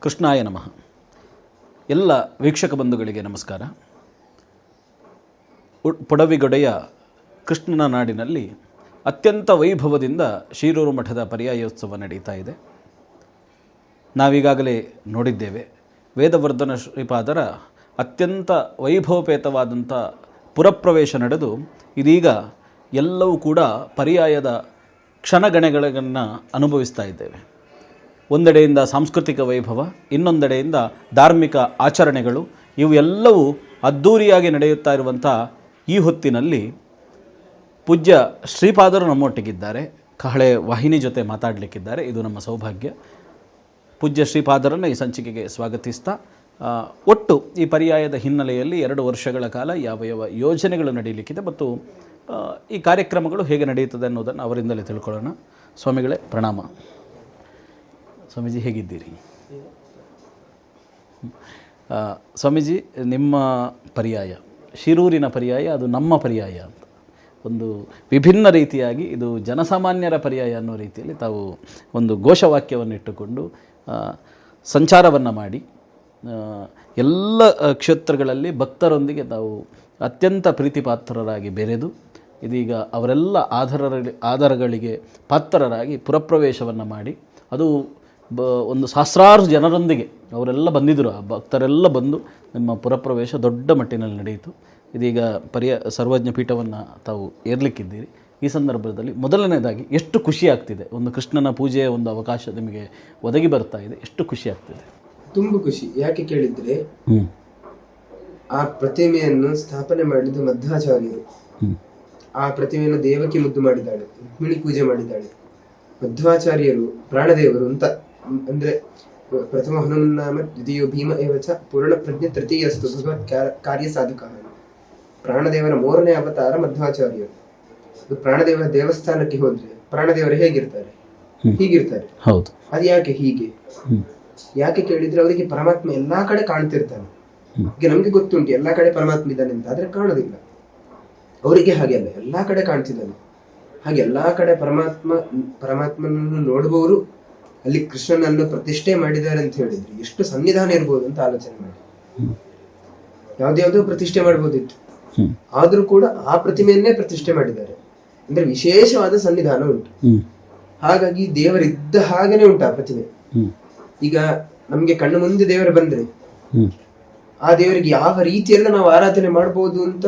ಕೃಷ್ಣಾಯ ನಮಃ. ಎಲ್ಲ ವೀಕ್ಷಕ ಬಂಧುಗಳಿಗೆ ನಮಸ್ಕಾರ. ಪೊಡವಿಗೊಡೆಯ ಕೃಷ್ಣನ ನಾಡಿನಲ್ಲಿ ಅತ್ಯಂತ ವೈಭವದಿಂದ ಶಿರೂರು ಮಠದ ಪರ್ಯಾಯೋತ್ಸವ ನಡೀತಾ ಇದೆ. ನಾವೀಗಾಗಲೇ ನೋಡಿದ್ದೇವೆ, ವೇದವರ್ಧನ ಶ್ರೀಪಾದರ ಅತ್ಯಂತ ವೈಭವಪೇತವಾದಂಥ ಪುರಪ್ರವೇಶ ನಡೆದು ಇದೀಗ ಎಲ್ಲವೂ ಕೂಡ ಪರ್ಯಾಯದ ಕ್ಷಣಗಣಗಳನ್ನು ಅನುಭವಿಸ್ತಾ ಇದ್ದೇವೆ. ಒಂದೆಡೆಯಿಂದ ಸಾಂಸ್ಕೃತಿಕ ವೈಭವ, ಇನ್ನೊಂದೆಡೆಯಿಂದ ಧಾರ್ಮಿಕ ಆಚರಣೆಗಳು ಇವೆಲ್ಲವೂ ಎಲ್ಲವೂ ಅದ್ಧೂರಿಯಾಗಿ ನಡೆಯುತ್ತಾ ಇರುವಂಥ ಈ ಹೊತ್ತಿನಲ್ಲಿ ಪೂಜ್ಯ ಶ್ರೀಪಾದರು ನಮ್ಮೊಟ್ಟಿಗಿದ್ದಾರೆ. ಕಹಳೆ ವಾಹಿನಿ ಜೊತೆ ಮಾತಾಡಲಿಕ್ಕಿದ್ದಾರೆ. ಇದು ನಮ್ಮ ಸೌಭಾಗ್ಯ. ಪೂಜ್ಯ ಶ್ರೀಪಾದರನ್ನು ಈ ಸಂಚಿಕೆಗೆ ಸ್ವಾಗತಿಸ್ತಾ ಒಟ್ಟು ಈ ಪರ್ಯಾಯದ ಹಿನ್ನೆಲೆಯಲ್ಲಿ ಎರಡು ವರ್ಷಗಳ ಕಾಲ ಯಾವ ಯಾವ ಯೋಜನೆಗಳು ನಡೆಯಲಿಕ್ಕಿದೆ ಮತ್ತು ಈ ಕಾರ್ಯಕ್ರಮಗಳು ಹೇಗೆ ನಡೆಯುತ್ತದೆ ಅನ್ನೋದನ್ನು ಅವರಿಂದಲೇ ತಿಳ್ಕೊಳ್ಳೋಣ. ಸ್ವಾಮಿಗಳೇ, ಪ್ರಣಾಮ. ಸ್ವಾಮೀಜಿ ಹೇಗಿದ್ದೀರಿ? ಸ್ವಾಮೀಜಿ ನಿಮ್ಮ ಪರ್ಯಾಯ ಶಿರೂರಿನ ಪರ್ಯಾಯ ಅದು ನಮ್ಮ ಪರ್ಯಾಯ ಅಂತ. ಒಂದು ವಿಭಿನ್ನ ರೀತಿಯಾಗಿ ಇದು ಜನಸಾಮಾನ್ಯರ ಪರ್ಯಾಯ ಅನ್ನೋ ರೀತಿಯಲ್ಲಿ ತಾವು ಒಂದು ಘೋಷವಾಕ್ಯವನ್ನು ಇಟ್ಟುಕೊಂಡು ಸಂಚಾರವನ್ನು ಮಾಡಿ ಎಲ್ಲ ಕ್ಷೇತ್ರಗಳಲ್ಲಿ ಭಕ್ತರೊಂದಿಗೆ ತಾವು ಅತ್ಯಂತ ಪ್ರೀತಿಪಾತ್ರರಾಗಿ ಬೆರೆದು ಇದೀಗ ಅವರೆಲ್ಲ ಆಧಾರ ಆಧಾರಗಳಿಗೆ ಪಾತ್ರರಾಗಿ ಪುರಪ್ರವೇಶವನ್ನು ಮಾಡಿ ಅದು ಬ ಒಂದು ಸಹಸ್ರಾರು ಜನರೊಂದಿಗೆ ಅವರೆಲ್ಲ ಬಂದಿದ್ದರು. ಆ ಭಕ್ತರೆಲ್ಲ ಬಂದು ನಿಮ್ಮ ಪುರಪ್ರವೇಶ ದೊಡ್ಡ ಮಟ್ಟಿನಲ್ಲಿ ನಡೆಯಿತು. ಇದೀಗ ಪರ್ಯ ಸರ್ವಜ್ಞ ಪೀಠವನ್ನು ತಾವು ಏರ್ಲಿಕ್ಕಿದ್ದೀರಿ. ಈ ಸಂದರ್ಭದಲ್ಲಿ ಮೊದಲನೇದಾಗಿ ಎಷ್ಟು ಖುಷಿ ಆಗ್ತಿದೆ? ಒಂದು ಕೃಷ್ಣನ ಪೂಜೆಯ ಒಂದು ಅವಕಾಶ ನಿಮಗೆ ಒದಗಿ ಬರ್ತಾ ಇದೆ. ಎಷ್ಟು ಖುಷಿ ಆಗ್ತಿದೆ? ತುಂಬ ಖುಷಿ. ಯಾಕೆ ಕೇಳಿದ್ರೆ ಆ ಪ್ರತಿಮೆಯನ್ನು ಸ್ಥಾಪನೆ ಮಾಡಿದ್ದು ಮಧ್ವಾಚಾರ್ಯರು. ಆ ಪ್ರತಿಮೆಯನ್ನು ದೇವಕಿ ಮುದ್ದು ಮಾಡಿದ್ದಾಳೆ. ರುಕ್ಮಿಣಿ ಪೂಜೆ ಮಾಡಿದ್ದಾಳೆ. ಮಧ್ವಾಚಾರ್ಯರು ಪ್ರಾಣದೇವರು ಅಂತ ಅಂದ್ರೆ ಪ್ರಥಮ ಹನುಮನ್ನಾಮ ದ್ವಿತೀಯ ಭೀಮ ಏವಚ ಪೂರ್ಣ ಪ್ರಜ್ಞೆ ತೃತೀಯಸ್ತು ಭಗವತ್ ಕಾರ್ಯ ಸಾಧಕ ಪ್ರಾಣದೇವನ ಮೂರನೇ ಅವತಾರ ಮಧ್ವಾಚಾರ್ಯರು. ಇದು ಪ್ರಾಣದೇವರ ದೇವಸ್ಥಾನಕ್ಕೆ ಹೋದ್ರೆ ಪ್ರಾಣದೇವರು ಹೇಗಿರ್ತಾರೆ? ಹೀಗಿರ್ತಾರೆ. ಹೌದು. ಅದು ಯಾಕೆ ಹೀಗೆ? ಯಾಕೆ ಕೇಳಿದ್ರೆ ಅವರಿಗೆ ಪರಮಾತ್ಮ ಎಲ್ಲಾ ಕಡೆ ಕಾಣ್ತಿರ್ತಾನೆ. ಈಗ ನಮ್ಗೆ ಗೊತ್ತುಂಟು ಎಲ್ಲಾ ಕಡೆ ಪರಮಾತ್ಮ ಇದ್ದಾನೆ ಅಂತ ಆದ್ರೆ ಕಾಣೋದಿಲ್ಲ. ಅವರಿಗೆ ಹಾಗೆ ಅಲ್ಲ ಎಲ್ಲಾ ಕಡೆ ಕಾಣ್ತಿದ್ದಾನೆ. ಹಾಗೆ ಎಲ್ಲಾ ಕಡೆ ಪರಮಾತ್ಮ ಪರಮಾತ್ಮನನ್ನು ನೋಡುವವರು ಅಲ್ಲಿ ಕೃಷ್ಣನನ್ನು ಪ್ರತಿಷ್ಠೆ ಮಾಡಿದ್ದಾರೆ ಅಂತ ಹೇಳಿದ್ರು. ಎಷ್ಟು ಸನ್ನಿಧಾನ ಇರ್ಬೋದು ಅಂತ ಆಲೋಚನೆ ಮಾಡಿ. ಯಾವ್ದ್ಯಾವ್ದೋ ಪ್ರತಿಷ್ಠೆ ಮಾಡ್ಬೋದಿತ್ತು. ಆದ್ರೂ ಕೂಡ ಆ ಪ್ರತಿಮೆಯನ್ನೇ ಪ್ರತಿಷ್ಠೆ ಮಾಡಿದ್ದಾರೆ. ಅಂದ್ರೆ ವಿಶೇಷವಾದ ಸನ್ನಿಧಾನ ಉಂಟು. ಹಾಗಾಗಿ ದೇವರಿದ್ದ ಹಾಗೇನೆ ಉಂಟು ಆ ಪ್ರತಿಮೆ. ಈಗ ನಮ್ಗೆ ಕಣ್ಣು ಮುಂದೆ ದೇವರು ಬಂದ್ರೆ ಆ ದೇವರಿಗೆ ಯಾವ ರೀತಿಯೆಲ್ಲ ನಾವು ಆರಾಧನೆ ಮಾಡ್ಬೋದು ಅಂತ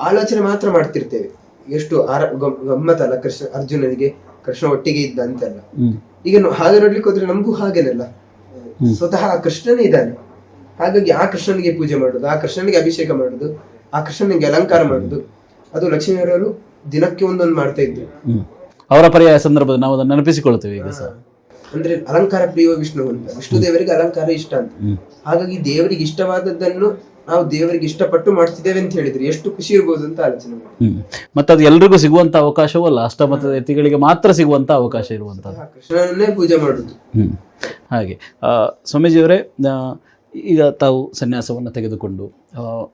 ಆಲೋಚನೆ ಮಾತ್ರ ಮಾಡ್ತಿರ್ತೇವೆ. ಎಷ್ಟು ಆರ ಗಮ್- ಗಮ್ಮತ್ತಲ್ಲ ಕೃಷ್ಣ ಅರ್ಜುನನಿಗೆ ಕೃಷ್ಣ ಒಟ್ಟಿಗೆ ಇದ್ದ ಅಂತೆಲ್ಲ ಈಗ ಹಾಗೆ ನೋಡ್ಲಿಕ್ಕೆ ಹೋದ್ರೆ ನಮಗೂ ಹಾಗೇನಲ್ಲ. ಸ್ವತಃ ಆ ಕೃಷ್ಣನೇ ಇದ್ದಾನೆ. ಹಾಗಾಗಿ ಆ ಕೃಷ್ಣನಿಗೆ ಪೂಜೆ ಮಾಡುದು ಆ ಕೃಷ್ಣನಿಗೆ ಅಭಿಷೇಕ ಮಾಡುದು ಆ ಕೃಷ್ಣನಿಗೆ ಅಲಂಕಾರ ಮಾಡುದು. ಅದು ಲಕ್ಷ್ಮೀನವರು ದಿನಕ್ಕೆ ಒಂದೊಂದು ಮಾಡ್ತಾ ಇದ್ರು. ಅವರ ಪರ್ಯಾಯ ಸಂದರ್ಭದಲ್ಲಿ ನಾವು ಅದನ್ನು ನೆನಪಿಸಿಕೊಳ್ತೇವೆ ಈಗ ಸರ್ ಅಂದ್ರೆ ಅಲಂಕಾರ ಪ್ರಿಯ ವಿಷ್ಣು ಅಂತ. ವಿಷ್ಣು ದೇವರಿಗೆ ಅಲಂಕಾರ ಇಷ್ಟ ಅಂತ. ಹಾಗಾಗಿ ದೇವರಿಗೆ ಇಷ್ಟವಾದದ್ದನ್ನು ನಾವು ದೇವರಿಗೆ ಇಷ್ಟಪಟ್ಟು ಮಾಡ್ತಿದ್ದೇವೆ ಅಂತ ಹೇಳಿದ್ರೆ. ಎಷ್ಟು ಖುಷಿ ಇರ್ಬೋದು ಅಂತ ಆಲೋಚನೆ ಮತ್ತೆ ಅದು ಎಲ್ರಿಗೂ ಸಿಗುವಂತ ಅವಕಾಶವೂ ಅಲ್ಲ ಅಷ್ಟಮತದ ಯತಿಗಳಿಗೆ ಮಾತ್ರ ಸಿಗುವಂತ ಅವಕಾಶ ಇರುವಂತ. ಕೃಷ್ಣನನ್ನೇ ಪೂಜೆ ಮಾಡುದು. ಹಾಗೆ. ಆ, ಸ್ವಾಮೀಜಿಯವರೇ ಆ, ಈಗ ತಾವು ಸನ್ಯಾಸವನ್ನು ತೆಗೆದುಕೊಂಡು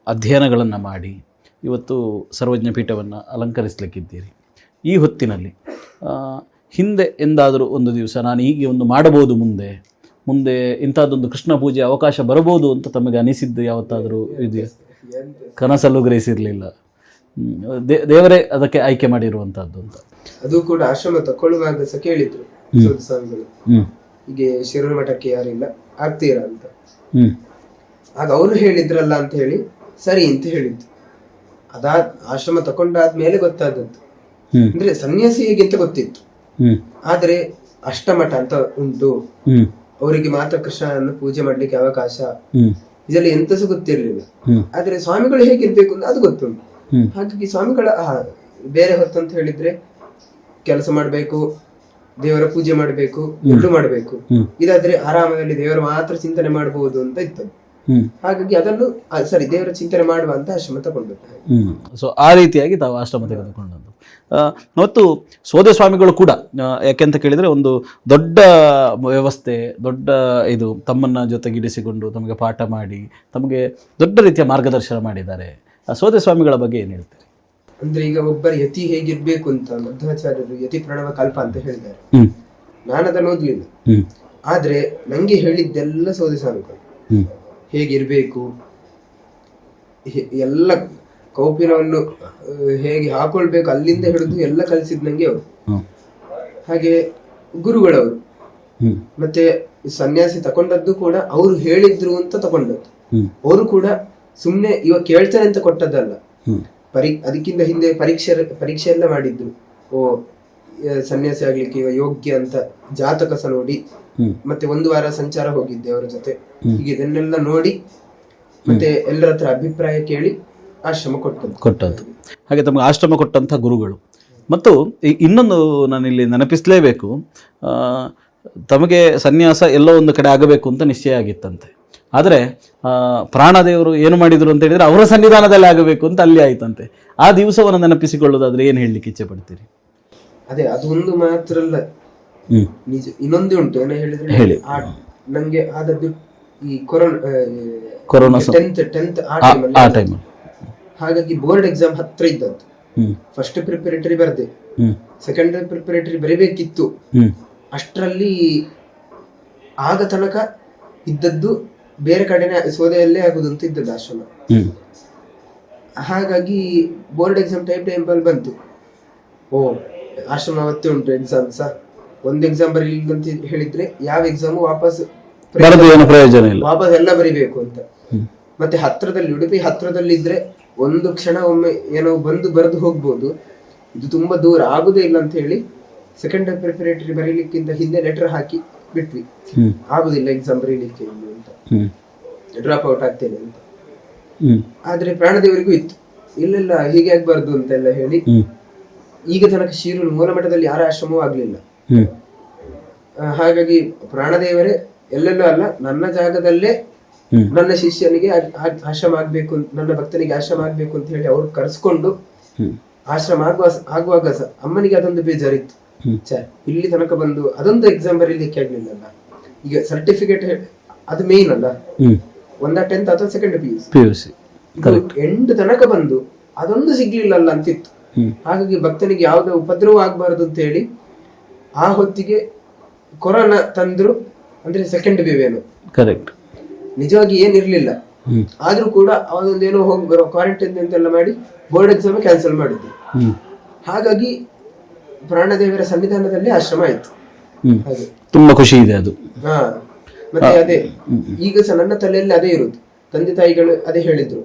ಅಧ್ಯಯನಗಳನ್ನು ಮಾಡಿ ಇವತ್ತು ಸರ್ವಜ್ಞ ಪೀಠವನ್ನು ಅಲಂಕರಿಸಲಿಕ್ಕಿದ್ದೀರಿ. ಈ ಹೊತ್ತಿನಲ್ಲಿ ಆ, ಹಿಂದೆ ಎಂದಾದರೂ ಒಂದು ದಿವಸ ನಾನು ಹೀಗೆ ಒಂದು ಮಾಡಬಹುದು ಮುಂದೆ ಮುಂದೆ ಇಂಥದ್ದೊಂದು ಕೃಷ್ಣ ಪೂಜೆ ಅವಕಾಶ ಬರಬಹುದು ಅಂತ ತಮಗೆ ಅನಿಸಿದ್ದು ಯಾವತ್ತಾದರೂ ಇದೆಯಾ ಕನಸಲ್ಲೂ ಗ್ರಹಿಸಿರಲಿಲ್ಲ. ದೇ ದೇವರೇ ಅದಕ್ಕೆ ಆಯ್ಕೆ ಮಾಡಿರುವಂತಹದ್ದು ಅಂತ. ಅದು ಕೂಡ ಆಶ್ರಮ ತಕೊಳ್ಳುವಾಗ ಸಹ ಕೇಳಿದ್ರು ಸ್ವಾಮಿಗಳು. ಹೀಗೆ ಶಿರ ಮಠಕ್ಕೆ ಯಾರಿಲ್ಲ ಆಗ್ತೀರಾ ಅಂತ. ಆಗ ಅವರು ಹೇಳಿದ್ರಲ್ಲ ಅಂತ ಹೇಳಿ ಸರಿ ಅಂತ ಹೇಳಿದ್ದು. ಅದಾದ ಆಶ್ರಮ ತಕೊಂಡಾದ್ಮೇಲೆ ಗೊತ್ತಾದದ್ದು. ಅಂದ್ರೆ ಸನ್ಯಾಸಿ ಹೇಗೆ ಅಂತ ಗೊತ್ತಿತ್ತು. ಆದ್ರೆ ಅಷ್ಟಮಠ ಅಂತ ಉಂಟು. ಅವರಿಗೆ ಮಾತ್ರ ಕೃಷ್ಣನನ್ನು ಪೂಜೆ ಮಾಡ್ಲಿಕ್ಕೆ ಅವಕಾಶ. ಇದೆಲ್ಲ ಎಂತ ಸಹ ಗೊತ್ತಿರಲಿಲ್ಲ. ಆದ್ರೆ ಸ್ವಾಮಿಗಳು ಹೇಗಿರ್ಬೇಕು ಅಂತ ಅದು ಗೊತ್ತುಂಟು. ಹಾಗಾಗಿ ಸ್ವಾಮಿಗಳ ಬೇರೆ ಹೊತ್ತು ಅಂತ ಹೇಳಿದ್ರೆ ಕೆಲಸ ಮಾಡ್ಬೇಕು ದೇವರ ಪೂಜೆ ಮಾಡಬೇಕು ಎಳ್ಳು ಮಾಡಬೇಕು. ಇದಾದ್ರೆ ಆರಾಮದಲ್ಲಿ ದೇವರು ಮಾತ್ರ ಚಿಂತನೆ ಮಾಡಬಹುದು ಅಂತ ಇತ್ತು. ಹಾಗಾಗಿ ಅದನ್ನು ಸರಿ ದೇವರ ಚಿಂತನೆ ಮಾಡುವ ಅಂತ ಆಶ್ರಮ ತಗೊಂಡು ಹ್ಞೂ ಸೊ ಆ ರೀತಿಯಾಗಿ ತಾವು ಆಶ್ರಮ ತೆಗೆದುಕೊಂಡದ್ದು. ಆ, ಮತ್ತು ಸೋದೆ ಸ್ವಾಮಿಗಳು ಕೂಡ ಯಾಕೆಂತ ಕೇಳಿದರೆ ಒಂದು ದೊಡ್ಡ ವ್ಯವಸ್ಥೆ ದೊಡ್ಡ ಇದು ತಮ್ಮನ್ನು ಜೊತೆಗಿಡಿಸಿಕೊಂಡು ತಮಗೆ ಪಾಠ ಮಾಡಿ ತಮಗೆ ದೊಡ್ಡ ರೀತಿಯ ಮಾರ್ಗದರ್ಶನ ಮಾಡಿದ್ದಾರೆ. ಆ ಸೋದೆ ಸ್ವಾಮಿಗಳ ಬಗ್ಗೆ ಏನು ಹೇಳ್ತಾರೆ? ಅಂದ್ರೆ ಈಗ ಒಬ್ಬರ ಯತಿ ಹೇಗಿರ್ಬೇಕು ಅಂತ ಮಧ್ವಾಚಾರ್ಯರು ಯತಿ ಪ್ರಣವ ಕಲ್ಪ ಅಂತ ಹೇಳಿದ್ದಾರೆ. ನಾನು ಅದನ್ನು ಓದ್ಲಿಲ್ಲ. ಆದ್ರೆ ನಂಗೆ ಹೇಳಿದ್ದೆಲ್ಲ ಸೋದೆ ಸ್ವಾಮಿಗಳು. ಹ್ಮ್. ಹೇಗಿರ್ಬೇಕು? ಎಲ್ಲ ಕೌಪಿನವನ್ನು ಹೇಗೆ ಹಾಕೊಳ್ಬೇಕು? ಅಲ್ಲಿಂದ ಹಿಡಿದು ಎಲ್ಲ ಕಲಿಸಿದ್ ನಂಗೆ ಅವರು ಹಾಗೆ ಗುರುಗಳವರು. ಮತ್ತೆ ಸನ್ಯಾಸಿ ತಕೊಂಡದ್ದು ಕೂಡ ಅವರು ಹೇಳಿದ್ರು ಅಂತ ತಕೊಂಡದ್ದು. ಅವರು ಕೂಡ ಸುಮ್ನೆ ಇವಾಗ ಕೇಳ್ತಾರೆ ಅಂತ ಕೊಟ್ಟದ್ದಲ್ಲ. ಪರಿ ಅದಕ್ಕಿಂತ ಹಿಂದೆ ಪರೀಕ್ಷೆ ಪರೀಕ್ಷೆ ಎಲ್ಲ ಮಾಡಿದ್ರು. ಓ ಸನ್ಯಾಸಿ ಆಗ್ಲಿಕ್ಕೆ ಯೋಗ್ಯ ಅಂತ ಜಾತಕಸ ನೋಡಿ ಮತ್ತೆ ಒಂದು ವಾರ ಸಂಚಾರ ಹೋಗಿದ್ದೆ ಅವರ ಜೊತೆ. ಹೀಗೆ ಇದನ್ನೆಲ್ಲ ನೋಡಿ ಮತ್ತೆ ಎಲ್ಲರ ಹತ್ರ ಅಭಿಪ್ರಾಯ ಕೇಳಿ ಆಶ್ರಮ ಕೊಟ್ಟದ್ದು. ಕೊಟ್ಟದ್ದು. ಹಾಗೆ ತಮಗೆ ಆಶ್ರಮ ಕೊಟ್ಟಂಥ ಗುರುಗಳು. ಮತ್ತು ಇನ್ನೊಂದು ನಾನಿಲ್ಲಿ ನೆನಪಿಸಲೇಬೇಕು ಆ, ತಮಗೆ ಸನ್ಯಾಸ ಎಲ್ಲೋ ಒಂದು ಕಡೆ ಆಗಬೇಕು ಅಂತ ನಿಶ್ಚಯ ಆಗಿತ್ತಂತೆ. ಆದರೆ ಪ್ರಾಣದೇವರು ಏನು ಮಾಡಿದರು ಅಂತ ಹೇಳಿದರೆ ಅವರ ಸನ್ನಿಧಾನದಲ್ಲಿ ಆಗಬೇಕು ಅಂತ ಅಲ್ಲಿ ಆಯ್ತಂತೆ. ಆ ದಿವಸವನ್ನು ನೆನಪಿಸಿಕೊಳ್ಳೋದಾದರೆ ಏನು ಹೇಳಲಿಕ್ಕೆ ಇಚ್ಛೆ ಪಡ್ತೀರಿ? ಅದೇ ಅದು ಒಂದು ಮಾತ್ರ ಅಲ್ಲ. ನಿಜ ಇನ್ನೊಂದೇ ಉಂಟು ಏನೋ ಹೇಳಿದ್ರೆ ಹೇಳಿ. ಆ ನಂಗೆ ಆದದ್ದು ಈ ಕೊರೋನಾ ಟೆಂತ್ ಟೆಂತ್ ಆ ಆ ಟೈಮಲ್ಲಿ ಹಾಗಾಗಿ ಬೋರ್ಡ್ ಎಕ್ಸಾಮ್ ಹತ್ರ ಇದ್ದದ್ದು. ಹ್ಮ್. ಫಸ್ಟ್ ಪ್ರಿಪರೇಟರಿ ಬರ್ದೆ. ಹ್ಮ್. ಸೆಕೆಂಡ್ ಪ್ರಿಪರೇಟರಿ ಬರಿಬೇಕಿತ್ತು. ಹ್ಮ್. ಅಷ್ಟರಲ್ಲಿ ಆಗ ತನಕ ಇದ್ದದ್ದು ಬೇರೆ ಕಡೆನೇ ಸೋದೆಯಲ್ಲೇ ಆಗುದು ಅಂತ ಇದ್ದದ್ದು ಆಶ್ರಮ. ಹಾಗಾಗಿ ಬೋರ್ಡ್ ಎಕ್ಸಾಮ್ ಟೈಮ್ ಟೈಮ್ ಅಲ್ಲಿ ಬಂತು. ಓ ಆಶ್ರಮ ಅವತ್ತೇ ಉಂಟು ಎಕ್ಸಾಮ್ ಸಹ ಒಂದು ಎಕ್ಸಾಮ್ ಬರೀಲಿಲ್ಲ ಅಂತ ಹೇಳಿದ್ರೆ ಯಾವ ಎಕ್ಸಾಮು ವಾಪಸ್ ಬರೆದು ಏನು ಪ್ರಯೋಜನ ಇಲ್ಲ. ವಾಪಸ್ ಎಲ್ಲ ಬರಿಬೇಕು ಅಂತ. ಮತ್ತೆ ಹತ್ರದಲ್ಲಿ ಉಡುಪಿ ಹತ್ರದಲ್ಲಿ ಇದ್ರೆ ಒಂದು ಕ್ಷಣ ಒಮ್ಮೆ ಏನೋ ಬಂದು ಬರೆದು ಹೋಗ್ಬೋದು. ಇದು ತುಂಬಾ ದೂರ ಆಗುದೇ ಇಲ್ಲ ಅಂತ ಹೇಳಿ ಸೆಕೆಂಡ್ ಪ್ರಿಪರೇಟರಿ ಬರೀಲಿಕ್ಕಿಂತ ಹಿಂದೆ ಲೆಟರ್ ಹಾಕಿ ಬಿಟ್ವಿ. ಆಗುದಿಲ್ಲ ಎಕ್ಸಾಮ್ ಬರೀಲಿಕ್ಕೆ ಅಂತ. ಡ್ರಾಪ್ ಔಟ್ ಆಗ್ತೇನೆ ಅಂತ. ಆದ್ರೆ ಪ್ರಾಣದೇವರಿಗೂ ಇತ್ತು. ಇಲ್ಲ ಹೀಗೆ ಆಗ್ಬಾರ್ದು ಅಂತೆಲ್ಲ ಹೇಳಿ ಈಗ ತನಕ ಶಿರೂರು ಮೂಲಮಠದಲ್ಲಿ ಯಾರ ಆಶ್ರಮವೂ ಆಗ್ಲಿಲ್ಲ. ಹಾಗಾಗಿ ಪ್ರಾಣದೇವರೇ ಎಲ್ಲೆಲ್ಲೂ ಅಲ್ಲ ನನ್ನ ಜಾಗದಲ್ಲೇ. ನನ್ನ ಶಿಷ್ಯನಿಗೆ ಆಶ್ರಮ ಆಗ್ಬೇಕು ನನ್ನ ಭಕ್ತನಿಗೆ ಆಶ್ರಮ ಆಗ್ಬೇಕು ಅಂತ ಹೇಳಿ ಅವ್ರು ಕರೆಸ್ಕೊಂಡು ಆಶ್ರಮ ಆಗುವ ಆಗುವಾಗ ಅಮ್ಮನಿಗೆ ಅದೊಂದು ಬೇಜಾರಿತ್ತು. ಇಲ್ಲಿ ತನಕ ಬಂದು ಅದೊಂದು ಎಕ್ಸಾಮ್ ಬರೀಲಿಕ್ಕೆ ಆಗ್ಲಿಲ್ಲಲ್ಲ. ಈಗ ಸರ್ಟಿಫಿಕೇಟ್ ಅದು ಮೇನ್ ಅಲ್ಲ. ಒಂದ ಟೆಂತ್ ಅಥವಾ second P U P U C ಎಂಟು ತನಕ ಬಂದು ಅದೊಂದು ಸಿಗ್ಲಿಲ್ಲಲ್ಲ ಅಂತಿತ್ತು. ಹಾಗಾಗಿ ಭಕ್ತನಿಗೆ ಯಾವುದೇ ಉಪದ್ರವ ಆಗ್ಬಾರ್ದು ಅಂತ ಹೇಳಿ ಆ ಹೊತ್ತಿಗೆ ಕೊರೋನಾ ತಂದ್ರು ಅಂದ್ರೆ ಸೆಕೆಂಡ್ ವೇವ್ ಏನು? ಕರೆಕ್ಟ್ ನಿಜವಾಗಿ ಏನಿರ್ಲಿಲ್ಲ. ಆದ್ರೂ ಕೂಡ ಅವನೊಂದೇನೋ ಹೋಗಿ ಬರೋ ಕ್ವಾರಂಟೈನ್ ಅಂತೆಲ್ಲ ಮಾಡಿ ಬೋರ್ಡ್ ಎಕ್ಸಾಮ್ ಕ್ಯಾನ್ಸಲ್ ಮಾಡಿದ್ರು ಹಾಗಾಗಿ ಪ್ರಾಣದೇವರ ಸನ್ನಿಧಾನದಲ್ಲಿ ಆಶ್ರಮ ಆಯ್ತು. ತುಂಬಾ ಹಾಗೆ. ತುಂಬ ಖುಷಿ ಇದೆ ಅದು. ಹಾ. ಮತ್ತೆ ಅದೇ ಈಗ ಸಹ ನನ್ನ ತಲೆಯಲ್ಲಿ ಅದೇ ಇರುದು. ತಂದೆ ತಾಯಿಗಳು ಅದೇ ಹೇಳಿದ್ರು.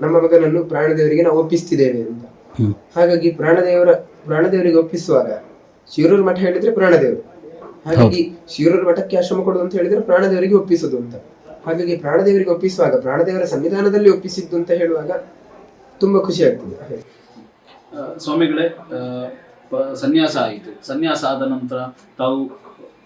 ನಮ್ಮ ಮಗನನ್ನು ಪ್ರಾಣದೇವರಿಗೆ ನಾವು ಒಪ್ಪಿಸ್ತಿದ್ದೇವೆ ಅಂತ. ಹಾಗಾಗಿ ಪ್ರಾಣದೇವರ ಪ್ರಾಣದೇವರಿಗೆ ಒಪ್ಪಿಸುವಾಗ ಶಿರೂರು ಮಠ ಹೇಳಿದ್ರೆ ಪ್ರಾಣದೇವರು. ಹಾಗಾಗಿ ಶಿರೂರು ಮಠಕ್ಕೆ ಆಶ್ರಮ ಕೊಡೋದು ಅಂತ ಹೇಳಿದ್ರೆ ಪ್ರಾಣದೇವರಿಗೆ ಒಪ್ಪಿಸುದು ಅಂತ. ಹಾಗಾಗಿ ಪ್ರಾಣದೇವರಿಗೆ ಒಪ್ಪಿಸುವಾಗ ಪ್ರಾಣದೇವರ ಸಂವಿಧಾನದಲ್ಲಿ ಒಪ್ಪಿಸಿದ್ದು ಅಂತ ಹೇಳುವಾಗ ತುಂಬಾ ಖುಷಿ ಆಗ್ತದೆ. ಸ್ವಾಮಿಗಳೇ ಸನ್ಯಾಸ ಆಯಿತು. ಸನ್ಯಾಸ ಆದ ನಂತರ ತಾವು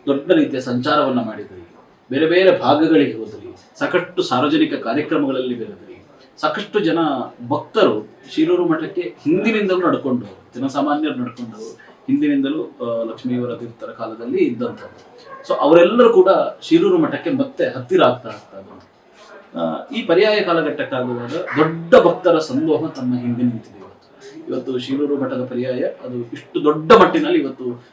ದೊಡ್ಡ ರೀತಿಯ ಸಂಚಾರವನ್ನ ಮಾಡಿದ್ರಿ. ಬೇರೆ ಬೇರೆ ಭಾಗಗಳಿಗೆ ಹೋದ್ರಿ. ಸಾಕಷ್ಟು ಸಾರ್ವಜನಿಕ ಕಾರ್ಯಕ್ರಮಗಳಲ್ಲಿ ಬೆರೆದ್ರಿ. ಸಾಕಷ್ಟು ಜನ ಭಕ್ತರು ಶಿರೂರು ಮಠಕ್ಕೆ ಹಿಂದಿನಿಂದಲೂ ನಡ್ಕೊಂಡು ಜನಸಾಮಾನ್ಯರು ನಡ್ಕೊಂಡು ಹಿಂದಿನಿಂದಲೂ ಲಕ್ಷ್ಮೀವರ ತೀರ್ಥರ ಕಾಲದಲ್ಲಿ ಇದ್ದಂಥದ್ದು. ಸೊ ಅವರೆಲ್ಲರೂ ಕೂಡ ಶಿರೂರು ಮಠಕ್ಕೆ ಮತ್ತೆ ಹತ್ತಿರ ಆಗ್ತಾ ಆಗ್ತಾ. ಈ ಪರ್ಯಾಯ ಕಾಲಘಟ್ಟಕ್ಕಾಗುವಾಗ ದೊಡ್ಡ ಭಕ್ತರ ಸಂದೋಹ ತಮ್ಮ ಹಿಂದೆ ನಿಂತಿದೆ ಇವತ್ತು. ಇವತ್ತು ಶಿರೂರು ಮಠದ ಪರ್ಯಾಯ, ಅದು ಇಷ್ಟು ದೊಡ್ಡ ಮಟ್ಟಿನಲ್ಲಿ ಇವತ್ತು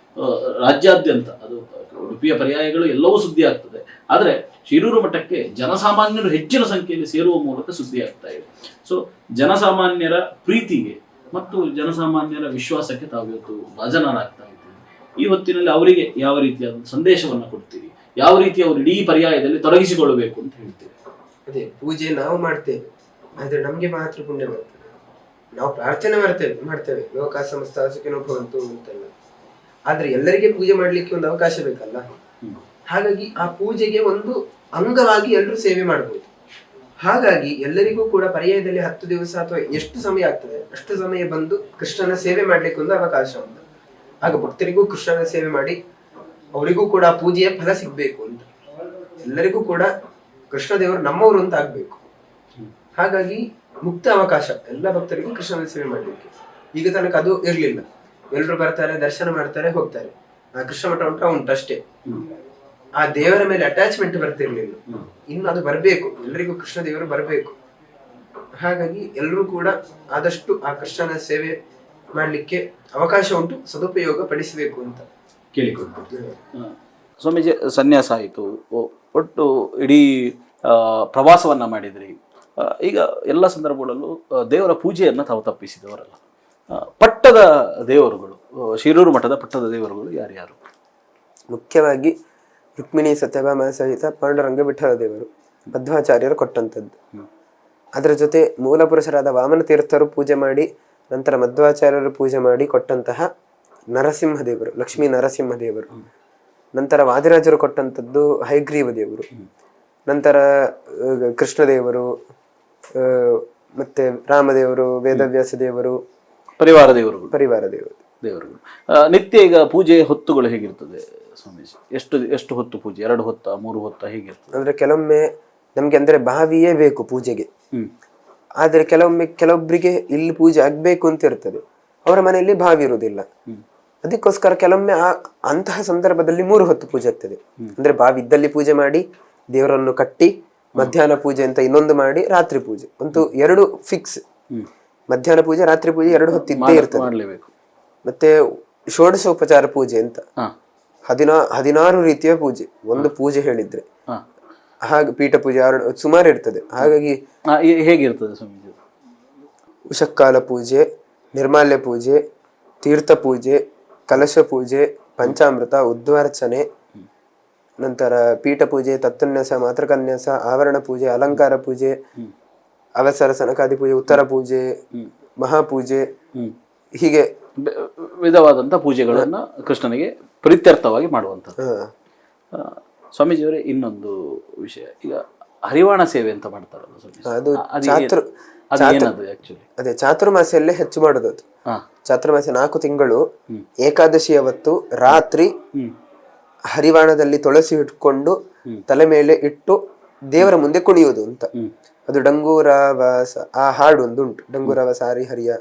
ರಾಜ್ಯಾದ್ಯಂತ, ಅದು ಉಡುಪಿಯ ಪರ್ಯಾಯಗಳು ಎಲ್ಲವೂ ಸುದ್ದಿ ಆಗ್ತದೆ. ಆದರೆ, ಶಿರೂರು ಮಠಕ್ಕೆ ಜನಸಾಮಾನ್ಯರು ಹೆಚ್ಚಿನ ಸಂಖ್ಯೆಯಲ್ಲಿ ಸೇರುವ ಮೂಲಕ ಸುದ್ದಿ ಆಗ್ತಾ ಇದೆ. ಸೊ ಜನಸಾಮಾನ್ಯರ ಪ್ರೀತಿಗೆ ಮತ್ತು ಜನಸಾಮಾನ್ಯರ ವಿಶ್ವಾಸಕ್ಕೆ ತಾವು ಇವತ್ತು ಭಾಜನರಾಗ್ತಾ ಇದ್ದೇವೆ. ಈ ಹೊತ್ತಿನಲ್ಲಿ ಅವರಿಗೆ ಯಾವ ರೀತಿಯ ಸಂದೇಶವನ್ನು ಕೊಡ್ತೀರಿ? ಯಾವ ರೀತಿ ಅವರು ಇಡೀ ಪರ್ಯಾಯದಲ್ಲಿ ತೊಡಗಿಸಿಕೊಳ್ಳಬೇಕು ಅಂತ ಹೇಳ್ತೀವಿ ಅದೇ ಪೂಜೆ ನಾವು ಮಾಡ್ತೇವೆ ಆದ್ರೆ ನಮ್ಗೆ ಮಾತ್ರ ಪುಣ್ಯ ಬರ್ತದೆ. ನಾವು ಪ್ರಾರ್ಥನೆ ಮಾಡ್ತೇವೆ ಮಾಡ್ತೇವೆ. ಲೋಕ ಸಮಸ್ತ ಸುಖಿನೋ ಭವಂತು ಅಂತೆಲ್ಲ. ಆದ್ರೆ ಎಲ್ಲರಿಗೆ ಪೂಜೆ ಮಾಡ್ಲಿಕ್ಕೆ ಒಂದು ಅವಕಾಶ ಬೇಕಲ್ಲ? ಹಾಗಾಗಿ ಆ ಪೂಜೆಗೆ ಒಂದು ಅಂಗವಾಗಿ ಎಲ್ಲರೂ ಸೇವೆ ಮಾಡ್ಬೋದು. ಹಾಗಾಗಿ ಎಲ್ಲರಿಗೂ ಕೂಡ ಪರ್ಯಾಯದಲ್ಲಿ ಹತ್ತು ದಿವಸ ಅಥವಾ ಎಷ್ಟು ಸಮಯ ಆಗ್ತದೆ? ಅಷ್ಟು ಸಮಯ ಬಂದು ಕೃಷ್ಣನ ಸೇವೆ ಮಾಡ್ಲಿಕ್ಕೆ ಒಂದು ಅವಕಾಶ ಉಂಟು. ಆಗ ಭಕ್ತರಿಗೂ ಕೃಷ್ಣನ ಸೇವೆ ಮಾಡಿ ಅವರಿಗೂ ಕೂಡ ಪೂಜೆಯ ಫಲ ಸಿಗ್ಬೇಕು ಅಂತ. ಎಲ್ಲರಿಗೂ ಕೂಡ ಕೃಷ್ಣ ದೇವರು ನಮ್ಮವರು ಅಂತ ಆಗ್ಬೇಕು. ಹಾಗಾಗಿ ಮುಕ್ತ ಅವಕಾಶ, ಎಲ್ಲ ಭಕ್ತರಿಗೂ ಕೃಷ್ಣನ ಸೇವೆ ಮಾಡ್ಲಿಕ್ಕೆ. ಈಗ ತನಕ ಅದು ಇರ್ಲಿಲ್ಲ. ಎಲ್ಲರೂ ಬರ್ತಾರೆ, ದರ್ಶನ ಮಾಡ್ತಾರೆ, ಹೋಗ್ತಾರೆ. ಕೃಷ್ಣ ಮಠ ಉಂಟ ಉಂಟು ಅಷ್ಟೇ. ಆ ದೇವರ ಮೇಲೆ ಅಟ್ಯಾಚ್ಮೆಂಟ್ ಬರ್ತಿರ್ಲಿಲ್ಲ. ಇನ್ನು ಅದು ಬರಬೇಕು. ಎಲ್ಲರಿಗೂ ಕೃಷ್ಣ ದೇವರು ಬರಬೇಕು. ಹಾಗಾಗಿ ಎಲ್ಲರೂ ಕೂಡ ಆದಷ್ಟು ಆ ಕೃಷ್ಣನ ಸೇವೆ ಮಾಡಲಿಕ್ಕೆ ಅವಕಾಶ ಉಂಟು ಸದುಪಯೋಗ ಪಡಿಸಬೇಕು ಅಂತ. ಕೇಳಿಕೊಂಡು ಸ್ವಾಮೀಜಿ ಸನ್ಯಾಸ ಆಯಿತು. ಒಟ್ಟು ಇಡೀ ಆ, ಪ್ರವಾಸವನ್ನ ಮಾಡಿದ್ರಿ. ಈಗ ಎಲ್ಲ ಸಂದರ್ಭಗಳಲ್ಲೂ ದೇವರ ಪೂಜೆಯನ್ನು ತಾವು ತಪ್ಪಿಸಿದವರಲ್ಲ. ಪಟ್ಟದ ದೇವರುಗಳು ಶಿರೂರು ಮಠದ ಪಟ್ಟದ ದೇವರುಗಳು ಯಾರ್ಯಾರು? ಮುಖ್ಯವಾಗಿ ರುಕ್ಮಿಣಿ ಸತ್ಯಭಾಮ ಸಹಿತ ಪಾಂಡುರಂಗ ವಿಠಲ ದೇವರು ಮಧ್ವಾಚಾರ್ಯರು ಕೊಟ್ಟಂಥದ್ದು. ಅದರ ಜೊತೆ ಮೂಲ ಪುರುಷರಾದ ವಾಮನ ತೀರ್ಥರು ಪೂಜೆ ಮಾಡಿ ನಂತರ ಮಧ್ವಾಚಾರ್ಯರು ಪೂಜೆ ಮಾಡಿ ಕೊಟ್ಟಂತಹ ನರಸಿಂಹ ದೇವರು ಲಕ್ಷ್ಮೀ ನರಸಿಂಹ ದೇವರು ನಂತರ ವಾದಿರಾಜರು ಕೊಟ್ಟಂಥದ್ದು ಹೈಗ್ರೀವ ದೇವರು ನಂತರ ಕೃಷ್ಣ ಕೃಷ್ಣದೇವರು ಆ, ಮತ್ತೆ ರಾಮದೇವರು ವೇದವ್ಯಾಸ ದೇವರು ಪರಿವಾರ ದೇವರು ಪರಿವಾರ ದೇವರು ದೇವರು ನಿತ್ಯ ಈಗ ಪೂಜೆ ಹೊತ್ತುಗಳು ಹೇಗಿರ್ತದೆ? ಸ್ವಾಮೀಜಿ. ಎಷ್ಟು ಎಷ್ಟು ಹೊತ್ತು ಪೂಜೆ? ಎರಡು ಹೊತ್ತ ಮೂರು ಹೊತ್ತ ಹೇಗಿರ್ತದೆ? ಅಂದ್ರೆ ಕೆಲವೊಮ್ಮೆ ನಮ್ಗೆ ಅಂದ್ರೆ ಬಾವಿಯೇ ಬೇಕು ಪೂಜೆಗೆ. ಆದ್ರೆ ಕೆಲವೊಮ್ಮೆ ಕೆಲವೊಬ್ಬರಿಗೆ ಇಲ್ಲಿ ಪೂಜೆ ಆಗ್ಬೇಕು ಅಂತ ಇರ್ತದೆ. ಅವರ ಮನೆಯಲ್ಲಿ ಬಾವಿ ಇರುವುದಿಲ್ಲ. ಅದಕ್ಕೋಸ್ಕರ ಕೆಲವೊಮ್ಮೆ ಆ ಅಂತಹ ಸಂದರ್ಭದಲ್ಲಿ ಮೂರು ಹೊತ್ತು ಪೂಜೆ ಆಗ್ತದೆ. ಅಂದ್ರೆ ಬಾವಿ ಇದ್ದಲ್ಲಿ ಪೂಜೆ ಮಾಡಿ ದೇವರನ್ನು ಕಟ್ಟಿ ಮಧ್ಯಾಹ್ನ ಪೂಜೆ ಅಂತ ಇನ್ನೊಂದು ಮಾಡಿ ರಾತ್ರಿ ಪೂಜೆ. ಒಂದು ಎರಡು ಫಿಕ್ಸ್. ಮಧ್ಯಾಹ್ನ ಪೂಜೆ ರಾತ್ರಿ ಪೂಜೆ ಎರಡು ಹೊತ್ತು ಇದ್ದೇ ಇರ್ತದೆ. ಮತ್ತೆ ಷೋಡಶೋಪಚಾರ ಪೂಜೆ ಅಂತ. ಹದಿನಾ ಹದಿನಾರು ರೀತಿಯ ಪೂಜೆ. ಒಂದು ಪೂಜೆ ಹೇಳಿದ್ರೆ. ಹಾಗೆ ಪೀಠ ಪೂಜೆ ಸುಮಾರು ಇರ್ತದೆ. ಹಾಗಾಗಿ ಹೇಗಿರ್ತದೆ ಸ್ವಾಮೀಜಿ? ಉಷಕ್ಕಾಲ ಪೂಜೆ ನಿರ್ಮಾಲ್ಯ ಪೂಜೆ ತೀರ್ಥ ಪೂಜೆ ಕಲಶ ಪೂಜೆ ಪಂಚಾಮೃತ ಉದ್ವಾರ್ಚನೆ ನಂತರ ಪೀಠ ಪೂಜೆ ತತ್ವನ್ಯಾಸ ಮಾತೃಕನ್ಯಾಸ ಆವರಣ ಪೂಜೆ ಅಲಂಕಾರ ಪೂಜೆ ಅವಸರ ಸನಕಾದಿ ಪೂಜೆ ಉತ್ತರ ಪೂಜೆ ಮಹಾಪೂಜೆ ಹೀಗೆ ವಿಧವಾದಂಥ ಪೂಜೆಗಳನ್ನ ಕೃಷ್ಣನಿಗೆ ಪ್ರೀತ್ಯರ್ಥವಾಗಿ ಮಾಡುವಂಥದ್ದು. ಸ್ವಾಮೀಜಿಯವರೇ ಇನ್ನೊಂದು ವಿಷಯ. ಈಗ ಹರಿವಾಣ ಸೇವೆ ಅಂತ ಮಾಡ್ತಾರಲ್ಲ ಸ್ವಾಮೀಜಿ. ಅದು ಚಾತುರ್ಮಾಸಿಯಲ್ಲೇ ಹೆಚ್ಚು ಮಾಡೋದು ಅದು ಚಾತುರ್ಮಾಸ ನಾಲ್ಕು ತಿಂಗಳು ಏಕಾದಶಿ ಅವತ್ತು ರಾತ್ರಿ ಹರಿವಾಣದಲ್ಲಿ ತುಳಸಿ ಇಟ್ಕೊಂಡು ತಲೆ ಮೇಲೆ ಇಟ್ಟು ದೇವರ ಮುಂದೆ ಕುಣಿಯುವುದು ಅಂತ. ಅದು ಡಂಗೂರವಾಸ ಆ ಹಾಡು ಒಂದು ಉಂಟು ಡಂಗೂರವ ಸಾರಿ ಹರಿಯ.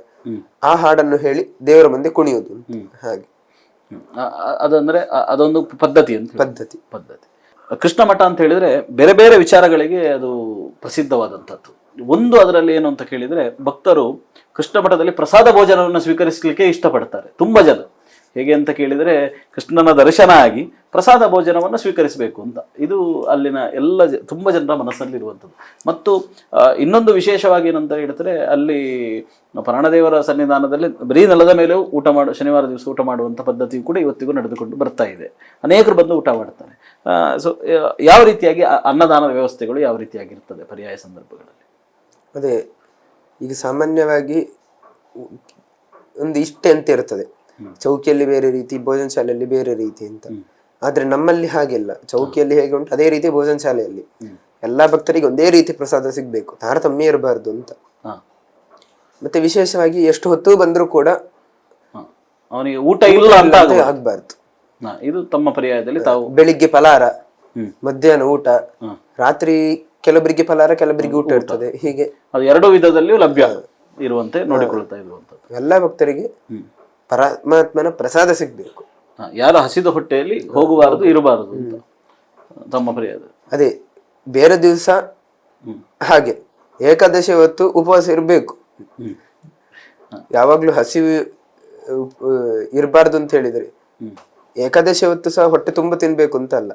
ಆ ಹಾಡನ್ನು ಹೇಳಿ ದೇವರ ಮುಂದೆ ಕುಣಿಯುವುದು. ಹಾಗೆ. ಅದಂದ್ರೆ ಅದೊಂದು ಪದ್ಧತಿ ಅಂತ ಪದ್ಧತಿ. ಪದ್ಧತಿ. ಕೃಷ್ಣ ಮಠ ಅಂತ ಹೇಳಿದ್ರೆ ಬೇರೆ ಬೇರೆ ವಿಚಾರಗಳಿಗೆ ಅದು ಪ್ರಸಿದ್ಧವಾದಂಥದ್ದು. ಒಂದು ಅದರಲ್ಲಿ ಏನು ಅಂತ ಕೇಳಿದ್ರೆ ಭಕ್ತರು ಕೃಷ್ಣ ಮಠದಲ್ಲಿ ಪ್ರಸಾದ ಭೋಜನವನ್ನು ಸ್ವೀಕರಿಸಲಿಕ್ಕೆ ಇಷ್ಟಪಡ್ತಾರೆ. ತುಂಬಾ ಜನ. ಹೇಗೆ ಅಂತ ಕೇಳಿದರೆ ಕೃಷ್ಣನ ದರ್ಶನ ಆಗಿ ಪ್ರಸಾದ ಭೋಜನವನ್ನು ಸ್ವೀಕರಿಸಬೇಕು ಅಂತ. ಇದು ಅಲ್ಲಿನ ಎಲ್ಲ ತುಂಬ ಜನರ ಮನಸ್ಸಲ್ಲಿರುವಂಥದ್ದು. ಮತ್ತು ಇನ್ನೊಂದು ವಿಶೇಷವಾಗಿ ಏನಂತ ಹೇಳಿದ್ರೆ ಅಲ್ಲಿ ಪ್ರಾಣದೇವರ ಸನ್ನಿಧಾನದಲ್ಲಿ ಬರೀ ನೆಲದ ಮೇಲೆ ಊಟ ಮಾಡು, ಶನಿವಾರ ದಿವಸ ಊಟ ಮಾಡುವಂಥ ಪದ್ಧತಿಯು ಕೂಡ ಇವತ್ತಿಗೂ ನಡೆದುಕೊಂಡು ಬರ್ತಾ ಇದೆ. ಅನೇಕರು ಬಂದು ಊಟ ಮಾಡ್ತಾರೆ. ಸೊ ಯಾವ ರೀತಿಯಾಗಿ ಅನ್ನದಾನದ ವ್ಯವಸ್ಥೆಗಳು ಯಾವ ರೀತಿಯಾಗಿರ್ತದೆ ಪರ್ಯಾಯ ಸಂದರ್ಭಗಳಲ್ಲಿ? ಅದೇ, ಈಗ ಸಾಮಾನ್ಯವಾಗಿ ಒಂದು ಇಷ್ಟೆ ಅಂತ ಇರ್ತದೆ. ಚೌಕಿಯಲ್ಲಿ ಬೇರೆ ರೀತಿ ಭೋಜನ ಶಾಲೆಯಲ್ಲಿ ಬೇರೆ ರೀತಿ ಅಂತ. ಆದ್ರೆ ನಮ್ಮಲ್ಲಿ ಹಾಗಿಲ್ಲ. ಚೌಕಿಯಲ್ಲಿ ಹೇಗೆ ಉಂಟು ಅದೇ ರೀತಿ ಭೋಜನ ಶಾಲೆಯಲ್ಲಿ. ಎಲ್ಲಾ ಭಕ್ತರಿಗೆ ಒಂದೇ ರೀತಿ ಪ್ರಸಾದ ಸಿಗ್ಬೇಕು. ತಾರತಮ್ಯ ಇರಬಾರ್ದು ಅಂತ. ಮತ್ತೆ ವಿಶೇಷವಾಗಿ ಎಷ್ಟು ಹೊತ್ತು ಬಂದರೂ ಕೂಡ ಅವನಿಗೆ ಊಟ ಇಲ್ಲ ಅಂತ ಆಗ್ಬಾರ್ದು. ಇದು ತಮ್ಮ ಪರ್ಯಾಯದಲ್ಲಿ ತಾವು ಬೆಳಿಗ್ಗೆ ಫಲಾರ. ಮಧ್ಯಾಹ್ನ ಊಟ ರಾತ್ರಿ ಕೆಲವರಿಗೆ ಫಲಾರ ಕೆಲವರಿಗೆ ಊಟ ಇರ್ತದೆ. ಹೀಗೆ ಅದು ಎರಡು ವಿಧದಲ್ಲಿಯೂ ಲಭ್ಯ ಇರುವಂತೆ ನೋಡಿಕೊಳ್ತಾ ಇರುವಂಥದ್ದು. ಎಲ್ಲಾ ಭಕ್ತರಿಗೆ. ಪರಮಾತ್ಮನ ಪ್ರಸಾದ ಸಿಗ್ಬೇಕು. ಯಾರು ಹಸಿದ ಹೊಟ್ಟೆಯಲ್ಲಿ ಹೋಗಬಾರದು ಇರಬಾರದು ತಮ್ಮ ಪರ್ಯಾಯದ ಅದೇ ಬೇರೆ ದಿವಸ ಹಾಗೆ ಏಕಾದಶಿ ಹೊತ್ತು ಉಪವಾಸ ಇರಬೇಕು. ಯಾವಾಗ್ಲೂ ಹಸಿವು ಇರಬಾರ್ದು ಅಂತ ಹೇಳಿದ್ರೆ. ಏಕಾದಶಿ ಹೊತ್ತು ಸಹ ಹೊಟ್ಟೆ ತುಂಬಾ ತಿನ್ಬೇಕು ಅಂತ ಅಲ್ಲ.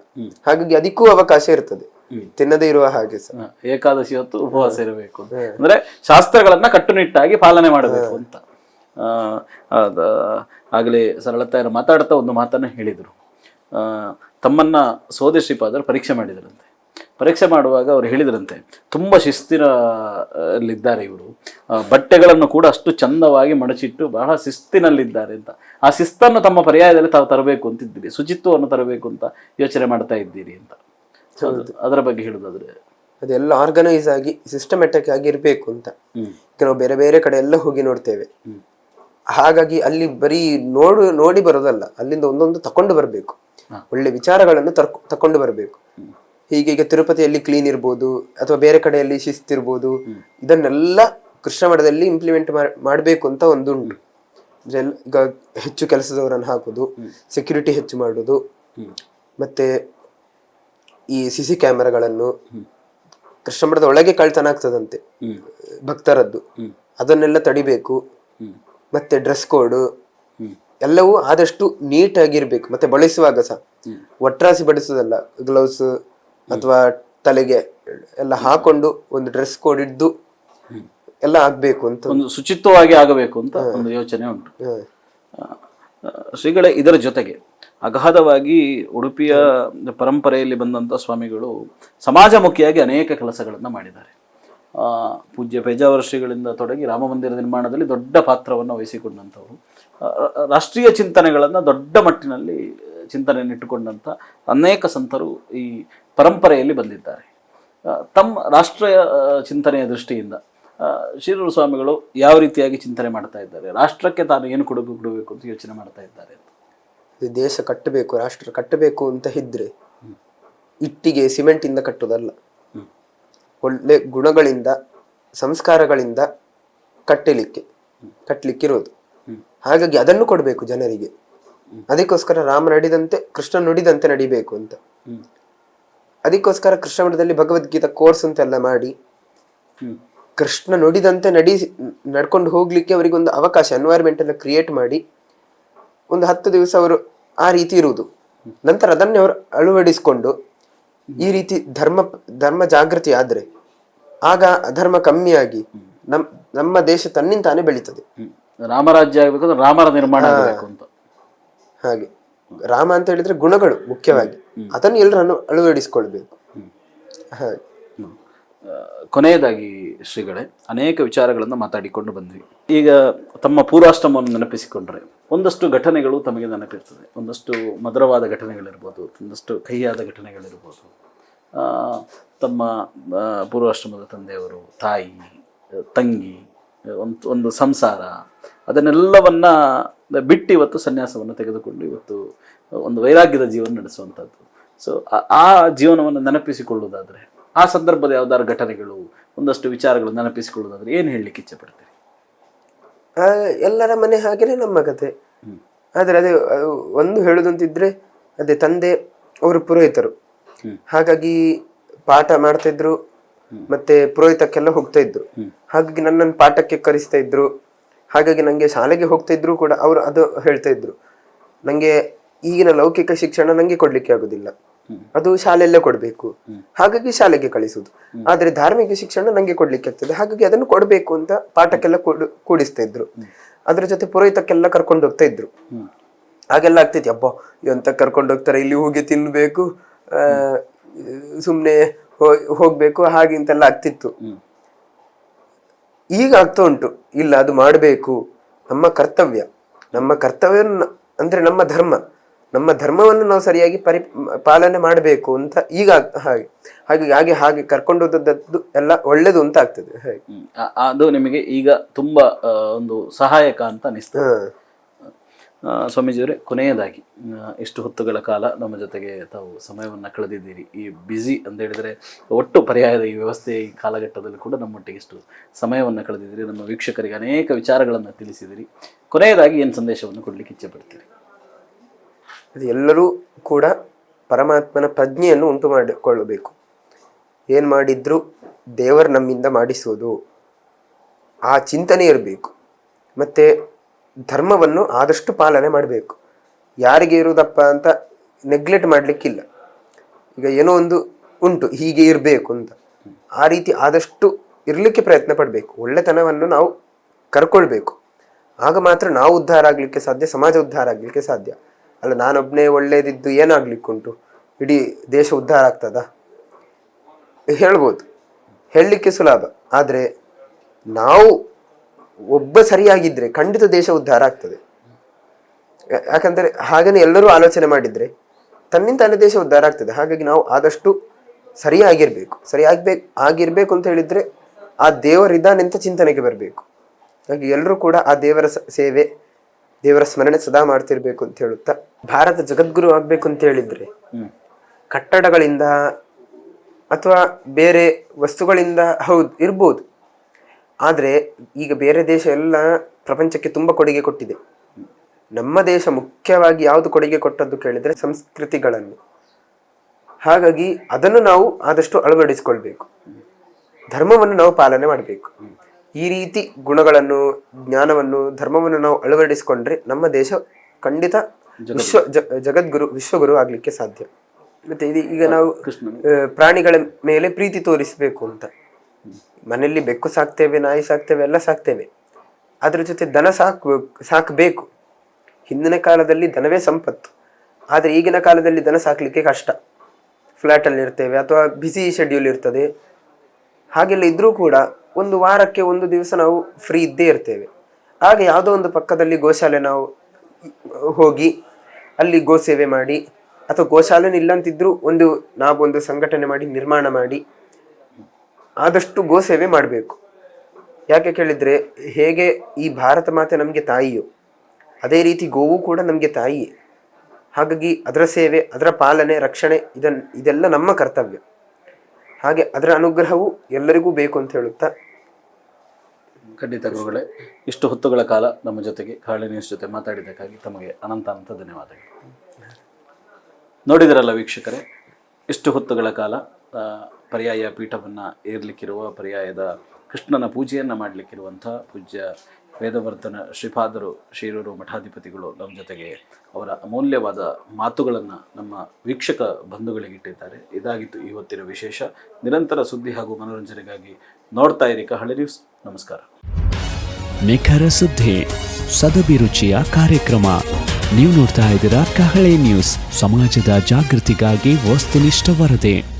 ಹಾಗಾಗಿ ಅದಕ್ಕೂ ಅವಕಾಶ ಇರ್ತದೆ. ತಿನ್ನದೇ ಇರುವ ಹಾಗೆ ಸಹ. ಏಕಾದಶಿ ಹೊತ್ತು ಉಪವಾಸ ಇರಬೇಕು ಅಂದ್ರೆ ಶಾಸ್ತ್ರಗಳನ್ನ ಕಟ್ಟುನಿಟ್ಟಾಗಿ ಪಾಲನೆ ಮಾಡಬೇಕು ಅಂತ. ಆಗಲೇ ಸರಳತಾಯರು ಮಾತಾಡ್ತಾ ಒಂದು ಮಾತನ್ನು ಹೇಳಿದರು. ತಮ್ಮನ್ನು ಸೋದೆ ಶ್ರೀಪಾದರು ಪರೀಕ್ಷೆ ಮಾಡಿದರಂತೆ. ಪರೀಕ್ಷೆ ಮಾಡುವಾಗ ಅವರು ಹೇಳಿದರಂತೆ ತುಂಬ ಶಿಸ್ತಿನಲ್ಲಿದ್ದಾರೆ ಇವರು. ಬಟ್ಟೆಗಳನ್ನು ಕೂಡ ಅಷ್ಟು ಚಂದವಾಗಿ ಮಡಚಿಟ್ಟು ಬಹಳ ಶಿಸ್ತಿನಲ್ಲಿದ್ದಾರೆ ಅಂತ. ಆ ಶಿಸ್ತನ್ನು ತಮ್ಮ ಪರ್ಯಾಯದಲ್ಲಿ ತಾವು ತರಬೇಕು ಅಂತಿದ್ದೀರಿ ಶುಚಿತ್ವವನ್ನು ತರಬೇಕು ಅಂತ ಯೋಚನೆ ಮಾಡ್ತಾ ಇದ್ದೀರಿ ಅಂತ. ಅದರ ಬಗ್ಗೆ ಹೇಳೋದಾದ್ರೆ? ಅದೆಲ್ಲ ಆರ್ಗನೈಸ್ ಆಗಿ ಸಿಸ್ಟಮೆಟಿಕ್ ಆಗಿ ಇರಬೇಕು ಅಂತ. ಕೆಲವು ಈಗ ನಾವು ಬೇರೆ ಬೇರೆ ಕಡೆ ಎಲ್ಲ ಹೋಗಿ ನೋಡ್ತೇವೆ. ಹಾಗಾಗಿ ಅಲ್ಲಿ ಬರೀ ನೋಡು ನೋಡಿ ಬರೋದಲ್ಲ. ಅಲ್ಲಿಂದ ಒಂದೊಂದು ತಕೊಂಡು ಬರಬೇಕು. ಒಳ್ಳೆ ವಿಚಾರಗಳನ್ನು ತರ್ಕೊ ತಕೊಂಡು ಬರಬೇಕು. ಹೀಗೆ ಈಗ ತಿರುಪತಿಯಲ್ಲಿ ಕ್ಲೀನ್ ಇರ್ಬೋದು ಅಥವಾ ಬೇರೆ ಕಡೆಯಲ್ಲಿ ಶಿಸ್ತಿರ್ಬೋದು ಇದನ್ನೆಲ್ಲ ಕೃಷ್ಣ ಮಠದಲ್ಲಿ ಇಂಪ್ಲಿಮೆಂಟ್ ಮಾಡಬೇಕು ಅಂತ ಒಂದುಂಟು. ಅಂದ್ರೆ ಈಗ ಹೆಚ್ಚು ಕೆಲಸದವರನ್ನು ಹಾಕೋದು ಸೆಕ್ಯೂರಿಟಿ ಹೆಚ್ಚು ಮಾಡೋದು ಮತ್ತೆ ಈ ಸಿ ಸಿ ಕ್ಯಾಮೆರಾಗಳನ್ನು ಕೃಷ್ಣ ಮಠದ ಒಳಗೆ ಕಳ್ತನ ಆಗ್ತದಂತೆ. ಭಕ್ತರದ್ದು. ಅದನ್ನೆಲ್ಲ ತಡಿಬೇಕು. ಮತ್ತೆ ಡ್ರೆಸ್ ಕೋಡ್ ಎಲ್ಲವೂ ಆದಷ್ಟು ನೀಟ್ ಆಗಿರ್ಬೇಕು ಮತ್ತೆ ಬಳಸುವಾಗ ಸಹ. ಒಟ್ರಾಸಿ ಬಡಿಸೋದಲ್ಲ ಗ್ಲೌಸ್ ಅಥವಾ ತಲೆಗೆ ಎಲ್ಲ ಹಾಕೊಂಡು ಒಂದು ಡ್ರೆಸ್ ಕೋಡ್ ಇದ್ದು ಎಲ್ಲ ಆಗ್ಬೇಕು ಅಂತ. ಒಂದು ಶುಚಿತ್ವವಾಗಿ ಆಗಬೇಕು ಅಂತ ಒಂದು ಯೋಚನೆ ಉಂಟು. ಶ್ರೀಗಳೇ ಇದರ ಜೊತೆಗೆ ಅಗಾಧವಾಗಿ ಉಡುಪಿಯ ಪರಂಪರೆಯಲ್ಲಿ ಬಂದಂಥ ಸ್ವಾಮಿಗಳು ಸಮಾಜಮುಖಿಯಾಗಿ ಅನೇಕ ಕೆಲಸಗಳನ್ನು ಮಾಡಿದ್ದಾರೆ. ಪೂಜ್ಯ ಪೇಜಾವರ್ಷಿಗಳಿಂದ ತೊಡಗಿ ರಾಮ ಮಂದಿರ ನಿರ್ಮಾಣದಲ್ಲಿ ದೊಡ್ಡ ಪಾತ್ರವನ್ನು ವಹಿಸಿಕೊಂಡಂಥವರು. ರಾಷ್ಟ್ರೀಯ ಚಿಂತನೆಗಳನ್ನು ದೊಡ್ಡ ಮಟ್ಟಿನಲ್ಲಿ ಚಿಂತನೆಯನ್ನಿಟ್ಟುಕೊಂಡಂಥ ಅನೇಕ ಸಂತರು ಈ ಪರಂಪರೆಯಲ್ಲಿ ಬಂದಿದ್ದಾರೆ. ತಮ್ಮ ರಾಷ್ಟ್ರೀಯ ಚಿಂತನೆಯ ದೃಷ್ಟಿಯಿಂದ ಶ್ರೀರು ಸ್ವಾಮಿಗಳು ಯಾವ ರೀತಿಯಾಗಿ ಚಿಂತನೆ ಮಾಡ್ತಾ ಇದ್ದಾರೆ? ರಾಷ್ಟ್ರಕ್ಕೆ ತಾನು ಏನು ಕೊಡುಗೆ ಕೊಡಬೇಕು ಅಂತ ಯೋಚನೆ ಮಾಡ್ತಾ ಇದ್ದಾರೆ ದೇಶ ಕಟ್ಟಬೇಕು ರಾಷ್ಟ್ರ ಕಟ್ಟಬೇಕು ಅಂತ ಇದ್ರೆ ಇಟ್ಟಿಗೆ ಸಿಮೆಂಟಿಂದ ಕಟ್ಟೋದಲ್ಲ. ಒಳ್ಳೆ ಗುಣಗಳಿಂದ ಸಂಸ್ಕಾರಗಳಿಂದ ಕಟ್ಟಲಿಕ್ಕೆ ಕಟ್ಟಲಿಕ್ಕಿರೋದು. ಹಾಗಾಗಿ ಅದನ್ನು ಕೊಡಬೇಕು ಜನರಿಗೆ ಅದಕ್ಕೋಸ್ಕರ ರಾಮ ನಡೆದಂತೆ ಕೃಷ್ಣ ನುಡಿದಂತೆ ನಡಿಬೇಕು ಅಂತ. ಅದಕ್ಕೋಸ್ಕರ ಕೃಷ್ಣ ಮಠದಲ್ಲಿ ಭಗವದ್ಗೀತಾ ಕೋರ್ಸ್ ಅಂತೆಲ್ಲ ಮಾಡಿ. ಕೃಷ್ಣ ನುಡಿದಂತೆ ನಡಿ ನಡ್ಕೊಂಡು ಹೋಗ್ಲಿಕ್ಕೆ ಅವರಿಗೆ ಒಂದು ಅವಕಾಶ ಎನ್ವೈರ್ಮೆಂಟ್ ಎಲ್ಲ ಕ್ರಿಯೇಟ್ ಮಾಡಿ ಒಂದು ಹತ್ತು ದಿವಸ ಅವರು ಆ ರೀತಿ ಇರುವುದು ನಂತರ ಅದನ್ನೇ ಅವರು ಅಳವಡಿಸಿಕೊಂಡು ಈ ರೀತಿ ಧರ್ಮ ಧರ್ಮ ಜಾಗೃತಿ ಆದ್ರೆ ಆಗ ಅಧರ್ಮ ಕಮ್ಮಿಯಾಗಿ ನಮ್ ನಮ್ಮ ದೇಶ ತನ್ನಿಂತಾನೆ ಬೆಳೀತದೆ. ರಾಮರಾಜ್ಯ ಆಗ್ಬೇಕಂದ್ರೆ ರಾಮರ ನಿರ್ಮಾಣ ಆಗಬೇಕು ಅಂತ. ಹಾಗೆ. ರಾಮ ಅಂತ ಹೇಳಿದ್ರೆ ಗುಣಗಳು ಮುಖ್ಯವಾಗಿ. ಅದನ್ನು ಎಲ್ಲರನ್ನು ಅಳವಡಿಸಿಕೊಳ್ಬೇಕು. ಹಾಗೆ. ಕೊನೆಯದಾಗಿ ಶ್ರೀಗಳೇ ಅನೇಕ ವಿಚಾರಗಳನ್ನು ಮಾತಾಡಿಕೊಂಡು ಬಂದ್ವಿ. ಈಗ ತಮ್ಮ ಪೂರ್ವಾಶ್ರಮವನ್ನು ನೆನಪಿಸಿಕೊಂಡ್ರೆ ಒಂದಷ್ಟು ಘಟನೆಗಳು ತಮಗೆ ನೆನಪಿರ್ತದೆ. ಒಂದಷ್ಟು ಮಧುರವಾದ ಘಟನೆಗಳಿರ್ಬೋದು ಒಂದಷ್ಟು ಕಹಿಯಾದ ಘಟನೆಗಳಿರ್ಬೋದು. ತಮ್ಮ ಪೂರ್ವಾಶ್ರಮದ ತಂದೆಯವರು ತಾಯಿ ತಂಗಿ ಒಂದು ಒಂದು ಸಂಸಾರ ಅದನ್ನೆಲ್ಲವನ್ನ ಬಿಟ್ಟು ಇವತ್ತು ಸನ್ಯಾಸವನ್ನು ತೆಗೆದುಕೊಂಡು ಇವತ್ತು ಒಂದು ವೈರಾಗ್ಯದ ಜೀವನ ನಡೆಸುವಂಥದ್ದು. ಸೊ ಆ ಜೀವನವನ್ನು ನೆನಪಿಸಿಕೊಳ್ಳುವುದಾದರೆ ಆ ಸಂದರ್ಭದ ಯಾವ್ದಾದ್ರು ಘಟನೆಗಳು ಒಂದಷ್ಟು ವಿಚಾರಗಳು ನೆನಪಿಸಿಕೊಳ್ಳುವುದಾದರೆ ಏನು ಹೇಳಲಿಕ್ಕೆ ಇಚ್ಛೆ ಪಡ್ತೀರಿ? ಆ, ಎಲ್ಲರ ಮನೆ ಹಾಗೆಯೇ ನಮ್ಮ ಕತೆ. ಆದ್ರೆ ಅದೇ ಒಂದು ಹೇಳುದಂತಿದ್ರೆ ಅದೇ ತಂದೆ ಅವರು ಪುರೋಹಿತರು. ಹಾಗಾಗಿ ಪಾಠ ಮಾಡ್ತಾ ಇದ್ರು ಮತ್ತೆ ಪುರೋಹಿತಕ್ಕೆಲ್ಲ ಹೋಗ್ತಾ ಇದ್ರು. ಹಾಗಾಗಿ ನನ್ನನ್ನು ಪಾಠಕ್ಕೆ ಕರೆಸ್ತಾ ಇದ್ರು. ಹಾಗಾಗಿ ನಂಗೆ ಶಾಲೆಗೆ ಹೋಗ್ತಾ ಇದ್ರು ಕೂಡ ಅವರು ಅದು ಹೇಳ್ತಾ ಇದ್ರು. ನಂಗೆ ಈಗಿನ ಲೌಕಿಕ ಶಿಕ್ಷಣ ನಂಗೆ ಕೊಡ್ಲಿಕ್ಕೆ ಆಗುದಿಲ್ಲ. ಅದು ಶಾಲೆಯಲ್ಲೇ ಕೊಡಬೇಕು. ಹಾಗಾಗಿ ಶಾಲೆಗೆ ಕಳಿಸುದು. ಆದ್ರೆ ಧಾರ್ಮಿಕ ಶಿಕ್ಷಣ ನಂಗೆ ಕೊಡ್ಲಿಕ್ಕೆ ಆಗ್ತದೆ. ಹಾಗಾಗಿ ಅದನ್ನು ಕೊಡಬೇಕು ಅಂತ ಪಾಠಕ್ಕೆಲ್ಲ ಕೊಡು ಕೂಡಿಸ್ತಾ ಇದ್ರು ಅದ್ರ ಜೊತೆ ಪುರೋಹಿತಕ್ಕೆಲ್ಲ ಕರ್ಕೊಂಡು ಹೋಗ್ತಾ ಇದ್ರು. ಹಾಗೆಲ್ಲ ಆಗ್ತೈತಿ ಅಬ್ಬ ಎಂತ ಕರ್ಕೊಂಡು ಹೋಗ್ತಾರೆ? ಇಲ್ಲಿ ಹೋಗಿ ತಿನ್ಬೇಕು ಆ ಸುಮ್ನೆ ಹೋಗ್ಬೇಕು ಹಾಗೆ ಇಂತೆಲ್ಲ ಆಗ್ತಿತ್ತು. ಈಗ ಆಗ್ತಾ ಉಂಟು. ಇಲ್ಲ ಅದು ಮಾಡಬೇಕು. ನಮ್ಮ ಕರ್ತವ್ಯ. ನಮ್ಮ ಕರ್ತವ್ಯ ಅಂದ್ರೆ ನಮ್ಮ ಧರ್ಮ. ನಮ್ಮ ಧರ್ಮವನ್ನು ನಾವು ಸರಿಯಾಗಿ ಪರಿ ಪಾಲನೆ ಮಾಡಬೇಕು ಅಂತ ಈಗ ಹಾಗೆ ಹಾಗೆ ಹಾಗೆ ಹಾಗೆ ಕರ್ಕೊಂಡು ಹೋದದ್ದು ಎಲ್ಲ ಒಳ್ಳೇದು ಅಂತ ಆಗ್ತದೆ ಹಾಗೆ. ಅದು ನಿಮಗೆ ಈಗ ತುಂಬಾ ಒಂದು ಸಹಾಯಕ ಅಂತ ಅನಿಸ್ತದೆ. ಸ್ವಾಮೀಜಿಯವರೇ ಕೊನೆಯದಾಗಿ ಇಷ್ಟು ಹೊತ್ತುಗಳ ಕಾಲ ನಮ್ಮ ಜೊತೆಗೆ ತಾವು ಸಮಯವನ್ನು ಕಳೆದಿದ್ದೀರಿ. ಈ ಬ್ಯುಸಿ ಅಂತ ಹೇಳಿದರೆ ಒಟ್ಟು ಪರ್ಯಾಯದ ಈ ವ್ಯವಸ್ಥೆ ಈ ಕಾಲಘಟ್ಟದಲ್ಲಿ ಕೂಡ ನಮ್ಮೊಟ್ಟಿಗೆ ಇಷ್ಟು ಸಮಯವನ್ನು ಕಳೆದಿದ್ದೀರಿ. ನಮ್ಮ ವೀಕ್ಷಕರಿಗೆ ಅನೇಕ ವಿಚಾರಗಳನ್ನು ತಿಳಿಸಿದಿರಿ ಕೊನೆಯದಾಗಿ ಏನು ಸಂದೇಶವನ್ನು ಕೊಡಲಿಕ್ಕೆ ಇಚ್ಛೆ ಪಡ್ತೀರಿ? ಅದು ಎಲ್ಲರೂ ಕೂಡ ಪರಮಾತ್ಮನ ಪ್ರಜ್ಞೆಯನ್ನು ಉಂಟು ಮಾಡಿಕೊಳ್ಳಬೇಕು. ಏನು ಮಾಡಿದ್ರು ದೇವರು ನಮ್ಮಿಂದ ಮಾಡಿಸುವುದು ಆ ಚಿಂತನೆ ಇರಬೇಕು. ಮತ್ತೆ ಧರ್ಮವನ್ನು ಆದಷ್ಟು ಪಾಲನೆ ಮಾಡಬೇಕು. ಯಾರಿಗೆ ಇರುವುದಪ್ಪ ಅಂತ ನೆಗ್ಲೆಕ್ಟ್ ಮಾಡಲಿಕ್ಕಿಲ್ಲ. ಈಗ ಏನೋ ಒಂದು ಉಂಟು, ಹೀಗೆ ಇರಬೇಕು ಅಂತ. ಆ ರೀತಿ ಆದಷ್ಟು ಇರಲಿಕ್ಕೆ ಪ್ರಯತ್ನ ಪಡಬೇಕು. ಒಳ್ಳೆತನವನ್ನು ನಾವು ಕರ್ಕೊಳ್ಬೇಕು. ಆಗ ಮಾತ್ರ ನಾವು ಉದ್ಧಾರ ಆಗಲಿಕ್ಕೆ ಸಾಧ್ಯ, ಸಮಾಜ ಉದ್ಧಾರ ಆಗಲಿಕ್ಕೆ ಸಾಧ್ಯ. ಅಲ್ಲ ನಾನೊಬ್ಬನೇ ಒಳ್ಳೇದಿದ್ದು ಏನಾಗ್ಲಿಕ್ಕುಂಟು? ಇಡೀ ದೇಶ ಉದ್ಧಾರ ಆಗ್ತದ? ಹೇಳ್ಬೋದು. ಹೇಳಲಿಕ್ಕೆ ಸುಲಭ. ಆದರೆ ನಾವು ಒಬ್ಬ ಸರಿಯಾಗಿದ್ರೆ ಖಂಡಿತ ದೇಶ ಉದ್ಧಾರ ಆಗ್ತದೆ. ಯಾಕಂದರೆ ಹಾಗೇನೆ ಎಲ್ಲರೂ ಆಲೋಚನೆ ಮಾಡಿದ್ರೆ ತನ್ನಿಂತಾನೇ ದೇಶ ಉದ್ಧಾರ ಆಗ್ತದೆ. ಹಾಗಾಗಿ ನಾವು ಆದಷ್ಟು ಸರಿಯಾಗಿರಬೇಕು. ಸರಿಯಾಗಬೇಕು ಆಗಿರಬೇಕು ಅಂತ ಹೇಳಿದ್ರೆ ಆ ದೇವರಿದ್ದಾನೆ ಅಂತ ಚಿಂತನೆಗೆ ಬರಬೇಕು. ಹಾಗೆ ಎಲ್ಲರೂ ಕೂಡ ಆ ದೇವರ ಸೇವೆ ದೇವರ ಸ್ಮರಣೆ ಸದಾ ಮಾಡ್ತಿರ್ಬೇಕು ಅಂತ ಹೇಳುತ್ತಾ? ಭಾರತ ಜಗದ್ಗುರು ಆಗ್ಬೇಕು ಅಂತ ಹೇಳಿದ್ರೆ ಕಟ್ಟಡಗಳಿಂದ ಅಥವಾ ಬೇರೆ ವಸ್ತುಗಳಿಂದ ಹೌದು ಇರ್ಬೋದು. ಆದ್ರೆ ಈಗ ಬೇರೆ ದೇಶ ಎಲ್ಲ ಪ್ರಪಂಚಕ್ಕೆ ತುಂಬಾ ಕೊಡುಗೆ ಕೊಟ್ಟಿದೆ. ನಮ್ಮ ದೇಶ ಮುಖ್ಯವಾಗಿ ಯಾವುದು ಕೊಡುಗೆ ಕೊಟ್ಟದ್ದು ಕೇಳಿದ್ರೆ ಸಂಸ್ಕೃತಿಗಳನ್ನು. ಹಾಗಾಗಿ ಅದನ್ನು ನಾವು ಆದಷ್ಟು ಅಳವಡಿಸಿಕೊಳ್ಬೇಕು. ಧರ್ಮವನ್ನು ನಾವು ಪಾಲನೆ ಮಾಡಬೇಕು. ಈ ರೀತಿ ಗುಣಗಳನ್ನು ಜ್ಞಾನವನ್ನು ಧರ್ಮವನ್ನು ನಾವು ಅಳವಡಿಸಿಕೊಂಡ್ರೆ ನಮ್ಮ ದೇಶ ಖಂಡಿತ ವಿಶ್ವ ಜಗದ್ಗುರು ವಿಶ್ವಗುರು ಆಗ್ಲಿಕ್ಕೆ ಸಾಧ್ಯ. ಮತ್ತೆ ಇದು ಈಗ ನಾವು ಪ್ರಾಣಿಗಳ ಮೇಲೆ ಪ್ರೀತಿ ತೋರಿಸಬೇಕು ಅಂತ. ಮನೆಯಲ್ಲಿ ಬೆಕ್ಕು ಸಾಕ್ತೇವೆ ನಾಯಿ ಸಾಕ್ತೇವೆ ಎಲ್ಲ ಸಾಕ್ತೇವೆ. ಅದ್ರ ಜೊತೆ ದನ ಸಾಕ್ ಸಾಕಬೇಕು. ಹಿಂದಿನ ಕಾಲದಲ್ಲಿ ದನವೇ ಸಂಪತ್ತು. ಆದರೆ ಈಗಿನ ಕಾಲದಲ್ಲಿ ದನ ಸಾಕಲಿಕ್ಕೆ ಕಷ್ಟ. ಫ್ಲ್ಯಾಟಲ್ಲಿ ಇರ್ತೇವೆ ಅಥವಾ ಬಿಸಿ ಶೆಡ್ಯೂಲ್ ಇರ್ತದೆ. ಹಾಗೆಲ್ಲ ಇದ್ರೂ ಕೂಡ ಒಂದು ವಾರಕ್ಕೆ ಒಂದು ದಿವಸ ನಾವು ಫ್ರೀ ಇದ್ದೇ ಇರ್ತೇವೆ. ಆಗ ಯಾವುದೋ ಒಂದು ಪಕ್ಕದಲ್ಲಿ ಗೋಶಾಲೆ ನಾವು ಹೋಗಿ ಅಲ್ಲಿ ಗೋಸೇವೆ ಮಾಡಿ, ಅಥವಾ ಗೋಶಾಲೆ ಇಲ್ಲಂತಿದ್ರು ಒಂದು ನಾವು ಒಂದು ಸಂಘಟನೆ ಮಾಡಿ, ನಿರ್ಮಾಣ ಮಾಡಿ, ಆದಷ್ಟು ಗೋಸೇವೆ ಮಾಡಬೇಕು. ಯಾಕೆ ಕೇಳಿದ್ರೆ, ಹೇಗೆ ಈ ಭಾರತ ಮಾತೆ ನಮಗೆ ತಾಯಿಯು, ಅದೇ ರೀತಿ ಗೋವು ಕೂಡ ನಮಗೆ ತಾಯಿಯೇ ಹಾಗಾಗಿ ಅದರ ಸೇವೆ, ಅದರ ಪಾಲನೆ, ರಕ್ಷಣೆ ಇದನ್ನು ಇದೆಲ್ಲ ನಮ್ಮ ಕರ್ತವ್ಯ. ಹಾಗೆ ಅದರ ಅನುಗ್ರಹವು ಎಲ್ಲರಿಗೂ ಬೇಕು ಅಂತ ಹೇಳುತ್ತಾ ಖಂಡಿತ ಗುರುಗಳೇ ಇಷ್ಟು ಹೊತ್ತುಗಳ ಕಾಲ ನಮ್ಮ ಜೊತೆಗೆ ಕಾಳಿ ನ್ಯೂಸ್ ಜೊತೆ ಮಾತಾಡಿದ್ದಕ್ಕಾಗಿ ತಮಗೆ ಅನಂತ ಅನಂತ ಧನ್ಯವಾದಗಳು. ನೋಡಿದರಲ್ಲ ವೀಕ್ಷಕರೇ, ಇಷ್ಟು ಹೊತ್ತುಗಳ ಕಾಲ ಪರ್ಯಾಯ ಪೀಠವನ್ನು ಏರ್ಲಿಕ್ಕಿರುವ ಪರ್ಯಾಯದ ಕೃಷ್ಣನ ಪೂಜೆಯನ್ನು ಮಾಡಲಿಕ್ಕಿರುವಂಥ ಪೂಜ್ಯ ವೇದವರ್ಧನ ಶ್ರೀಪಾದರು ಶಿರೂರು ಮಠಾಧಿಪತಿಗಳು ನಮ್ಮ ಜೊತೆಗೆ ಅವರ ಅಮೂಲ್ಯವಾದ ಮಾತುಗಳನ್ನು ನಮ್ಮ ವೀಕ್ಷಕ ಬಂಧುಗಳಿಗಿಟ್ಟಿದ್ದಾರೆ ಇದಾಗಿತ್ತು ಇವತ್ತಿನ ವಿಶೇಷ. ನಿರಂತರ ಸುದ್ದಿ ಹಾಗೂ ಮನೋರಂಜನೆಗಾಗಿ ನೋಡ್ತಾ ಇರಿ ಕಹಳೆ ನ್ಯೂಸ್ ನಮಸ್ಕಾರ. ನಿಖರ ಸುದ್ದಿ ಸದಭಿರುಚಿಯ ಕಾರ್ಯಕ್ರಮ. ನೀವು ನೋಡ್ತಾ ಇದ್ದೀರಾ ಕಹಳೆ ನ್ಯೂಸ್ ಸಮಾಜದ ಜಾಗೃತಿಗಾಗಿ ವಸ್ತುನಿಷ್ಠ ವರದಿ.